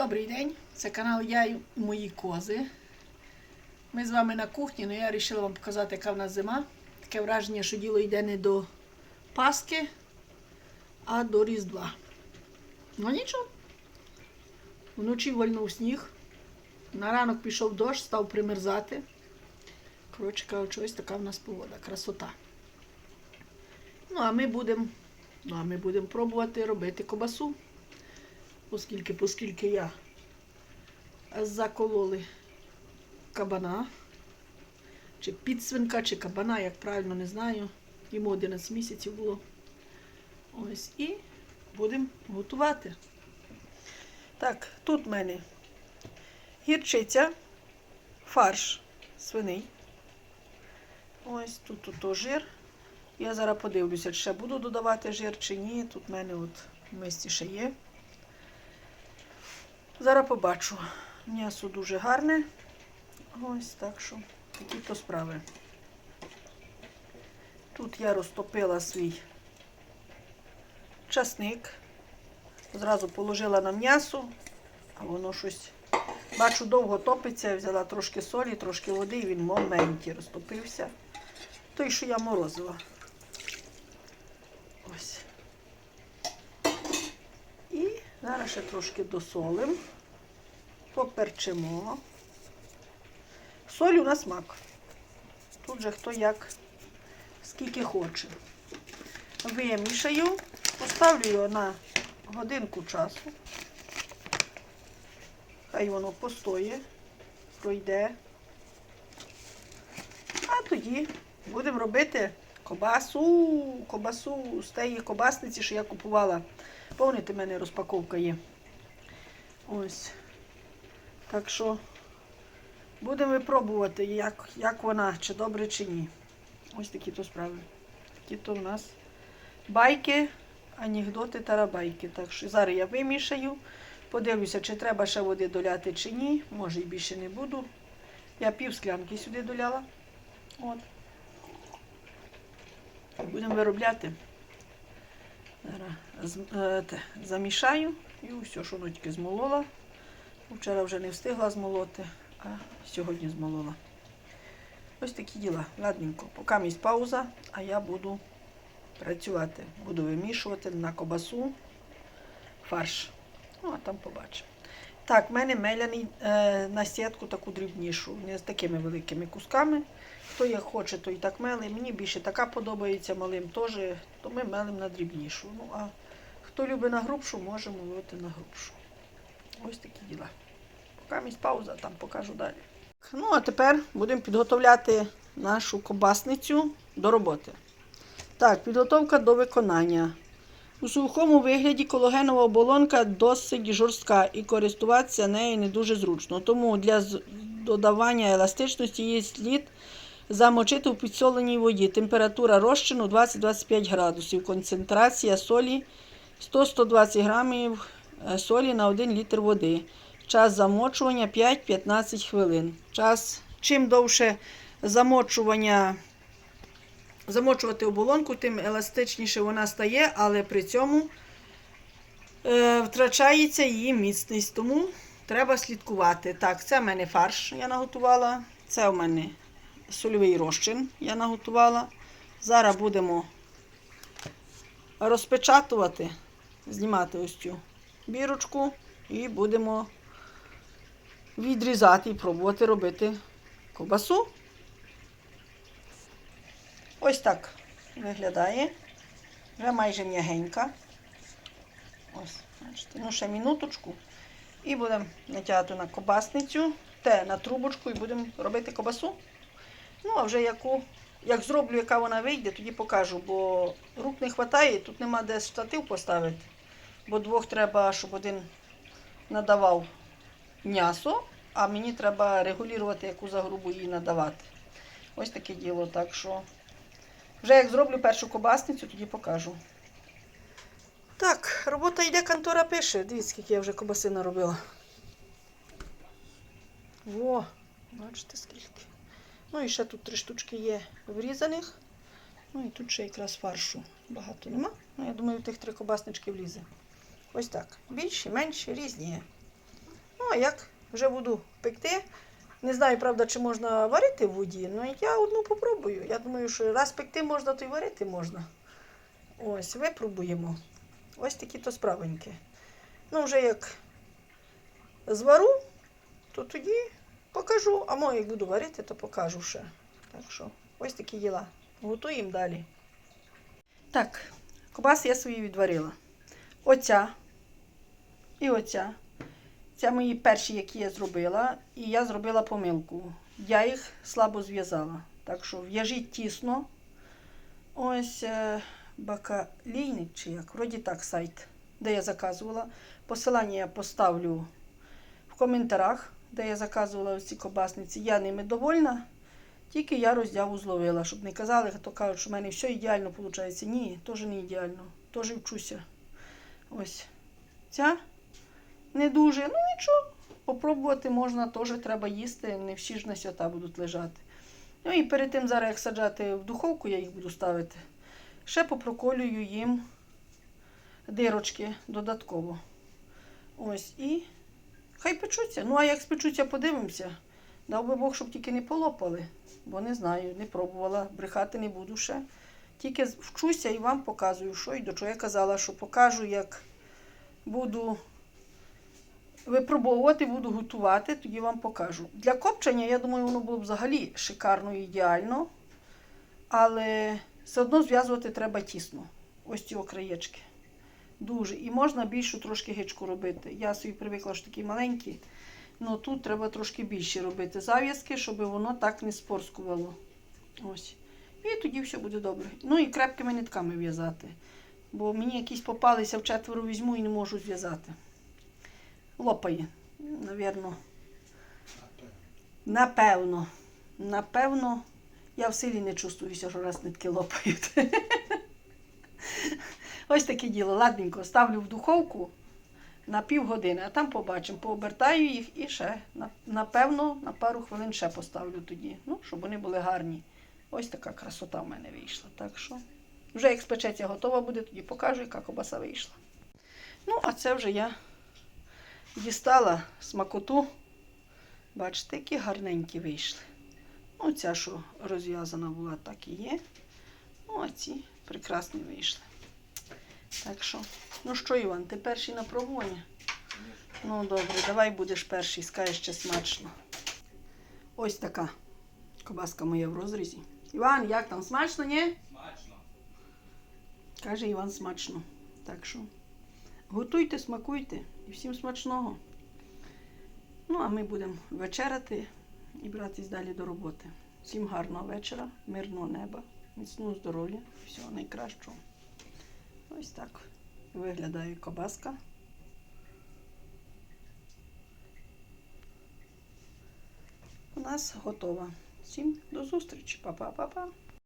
Добрий день, це канал Я і мої кози. Ми з вами на кухні, але я вирішила вам показати, яка в нас зима. Таке враження, що діло йде не до Пасхи, а до Різдва. Ну нічого. Вночі вальнув сніг. На ранок пішов дощ, став примерзати. Коротше кажучи, ось така в нас погода, красота. Ну, а ми будемо ну, будемо пробувати робити кобасу оскільки, оскільки я закололи кабана, чи підсвинка, чи кабана, як правильно не знаю. Йому 11 місяців було. Ось і будемо готувати. Так, тут в мене гірчиця, фарш свиний. Ось тут, тут жир. Я зараз подивлюся, чи ще буду додавати жир чи ні. Тут в мене от в мисці ще є. Зараз побачу. М'ясо дуже гарне. Ось так що такі то справи. Тут я розтопила свій часник. Зразу положила на м'ясо, а воно щось, бачу, довго топиться. Взяла трошки солі, трошки води, і він в моменті розтопився. Той, що я морозила. Ось. Зараз ще трошки досолимо, поперчимо. Соль у нас смак. Тут же хто як, скільки хоче. Вимішаю, поставлю його на годинку часу. Хай воно постоє, пройде. А тоді будемо робити кобасу, кобасу з тієї кобасниці, що я купувала. Повните, в мене розпаковка є. Ось. Так що будемо випробувати, як, як вона, чи добре, чи ні. Ось такі то справи. Такі то в нас байки, анекдоти, тарабайки. Так що зараз я вимішаю. Подивлюся, чи треба ще води доляти, чи ні. Може і більше не буду. Я пів склянки сюди доляла. От. Будемо виробляти. Зараз з- е, те, замішаю і все, що ночки змолола. Вчора вже не встигла змолоти, а сьогодні змолола. Ось такі діла. Ладненько. Поки місць пауза, а я буду працювати. Буду вимішувати на кобасу фарш. Ну, а там побачимо. Так, в мене меляний е, на сітку таку дрібнішу, не з такими великими кусками. Хто як хоче, то і так мели. Мені більше така подобається малим теж, то ми мелимо на дрібнішу. Ну, а хто любить на грубшу, може молоти на грубшу. Ось такі діла. Поки місць пауза, там покажу далі. Ну, а тепер будемо підготовляти нашу кобасницю до роботи. Так, підготовка до виконання. У сухому вигляді кологенова оболонка досить жорстка і користуватися нею не дуже зручно. Тому для додавання еластичності її слід замочити в підсоленій воді. Температура розчину 20-25 градусів. Концентрація солі 100-120 грамів е, солі на 1 літр води. Час замочування 5-15 хвилин. Час, чим довше замочування замочувати оболонку, тим еластичніше вона стає, але при цьому е, втрачається її міцність. Тому треба слідкувати. Так, це в мене фарш я наготувала. Це в мене сольовий розчин я наготувала. Зараз будемо розпечатувати, знімати ось цю бірочку і будемо відрізати і пробувати робити ковбасу. Ось так виглядає. Вже майже м'ягенька. Ось, бачите. Ну, ще минуточку. І будемо натягати на кобасницю, те на трубочку і будемо робити кобасу. Ну, а вже яку, як зроблю, яка вона вийде, тоді покажу, бо рук не вистачає, тут нема де штатив поставити. Бо двох треба, щоб один надавав м'ясо, а мені треба регулювати, яку загрубу їй надавати. Ось таке діло. Так що вже як зроблю першу кобасницю, тоді покажу. Так, робота йде, контора пише. Дивіться, скільки я вже кобаси наробила. Во, бачите скільки. Ну і ще тут три штучки є врізаних. Ну і тут ще якраз фаршу багато нема. Ну, я думаю, в тих три кобаснички влізе. Ось так. Більші, менші, різні є. а як вже буду пекти. Не знаю, правда, чи можна варити в воді, але я одну попробую. Я думаю, що раз пекти можна, то й варити можна. Ось, випробуємо. Ось такі то справеньки. Ну, вже як звару, то тоді покажу. А може, як буду варити, то покажу ще. Так що, ось такі діла. Готуємо далі. Так, кобаси я свої відварила. Оця і оця. Це мої перші, які я зробила, і я зробила помилку. Я їх слабо зв'язала. Так що в'яжіть тісно. Ось е, бакалійник чи як, вроді так сайт, де я заказувала. Посилання я поставлю в коментарях, де я заказувала ось ці кобасниці. Я ними довольна. Тільки я роздяву зловила, щоб не казали, хто кажуть, що в мене все ідеально виходить. Ні, теж не ідеально. Теж вчуся. Ось ця не дуже. Ну нічого, попробувати можна, теж треба їсти. Не всі ж на свята будуть лежати. Ну і перед тим зараз як саджати в духовку, я їх буду ставити. Ще попроколюю їм дирочки додатково. Ось і хай печуться. Ну, а як спечуться, подивимося. Дав би Бог, щоб тільки не полопали, бо не знаю, не пробувала, брехати не буду ще. Тільки вчуся і вам показую, що і до чого. Я казала, що покажу, як буду випробовувати, буду готувати, тоді вам покажу. Для копчення, я думаю, воно було б взагалі шикарно і ідеально. Але все одно зв'язувати треба тісно. Ось ці краєчки. Дуже. І можна більшу трошки гичку робити. Я собі привикла, що такі маленькі. Ну тут треба трошки більше робити зав'язки, щоб воно так не спорскувало. Ось. І тоді все буде добре. Ну і крепкими нитками в'язати. Бо мені якісь попалися в четверо візьму і не можу зв'язати. Лопає, навірно. Напевно. Напевно, я в силі не чувствуюся, що раз нитки лопають. Ось таке діло. Ладненько, ставлю в духовку на півгодини, а там побачимо. Пообертаю їх і ще, напевно, на пару хвилин ще поставлю тоді. Ну, щоб вони були гарні. Ось така красота в мене вийшла. Так що, вже як спечеться готова буде, тоді покажу, яка кобаса вийшла. Ну, а це вже я дістала смакоту. Бачите, які гарненькі вийшли. Ну, ця, що розв'язана була, так і є. Ну, а ці прекрасні вийшли. Так що, ну що, Іван, ти перший на пробування? Ну, добре, давай будеш перший, скажеш ще смачно. Ось така кобаска моя в розрізі. Іван, як там смачно, ні? Смачно. Каже Іван смачно. Так що готуйте, смакуйте і всім смачного. Ну, а ми будемо вечеряти і братись далі до роботи. Всім гарного вечора, мирного неба, міцного здоров'я, всього найкращого. Ось так виглядає кобаска. У нас готова. Всім до зустрічі. Па-па-па-па.